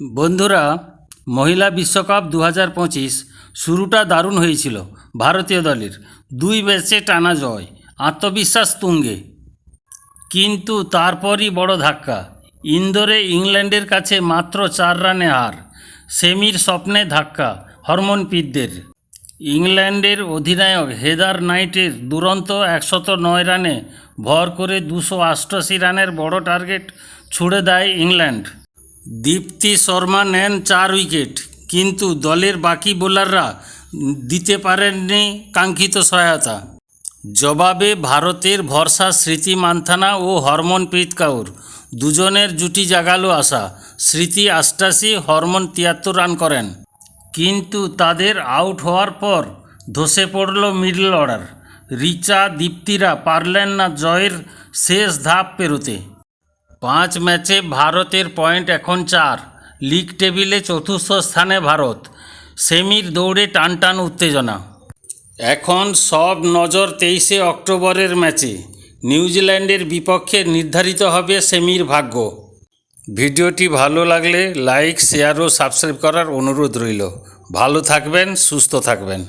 বন্ধুরা, মহিলা বিশ্বকাপ দু হাজার পঁচিশ শুরুটা দারুণ হয়েছিল ভারতীয় দলের। দুই ম্যাচে টানা জয়, আত্মবিশ্বাস তুঙ্গে। কিন্তু তারপরই বড় ধাক্কা, ইন্দোরে ইংল্যান্ডের কাছে মাত্র চার রানে হার, সেমির স্বপ্নে ধাক্কা হরমনপ্রীতদের। ইংল্যান্ডের অধিনায়ক হেদার নাইটের দুরন্ত একশত নয় রানে ভর করে দুশো অষ্টআশি রানের বড় টার্গেট ছুড়ে দেয় ইংল্যান্ড। দীপ্তি শর্মা নেন চার উইকেট, কিন্তু দলের বাকি বোলাররা দিতে পারেননি কাঙ্ক্ষিত সহায়তা। জবাবে ভারতের ভরসা স্মৃতি মান্থানা ও হরমনপ্রীত কাউর। দুজনের জুটি জাগালো আশা, স্মৃতি আষ্টাশি, হরমন তিয়াত্তর রান করেন। কিন্তু তাদের আউট হওয়ার পর ধসে পড়ল মিডল অর্ডার। রিচা দীপ্তিরা পারলেন না জয়ের শেষ ধাপ পেরোতে। পাঁচ ম্যাচে ভারতের পয়েন্ট এখন চার। লিগ টেবিলে চতুর্থ স্থানে ভারত। সেমির দৌড়ে টানটান উত্তেজনা। এখন সব নজর তেইশে অক্টোবরের ম্যাচে। নিউজিল্যান্ডের বিপক্ষে নির্ধারিত হবে সেমির ভাগ্য। ভিডিওটি ভালো লাগলে লাইক, শেয়ার ও সাবস্ক্রাইব করার অনুরোধ রইল। ভালো থাকবেন, সুস্থ থাকবেন।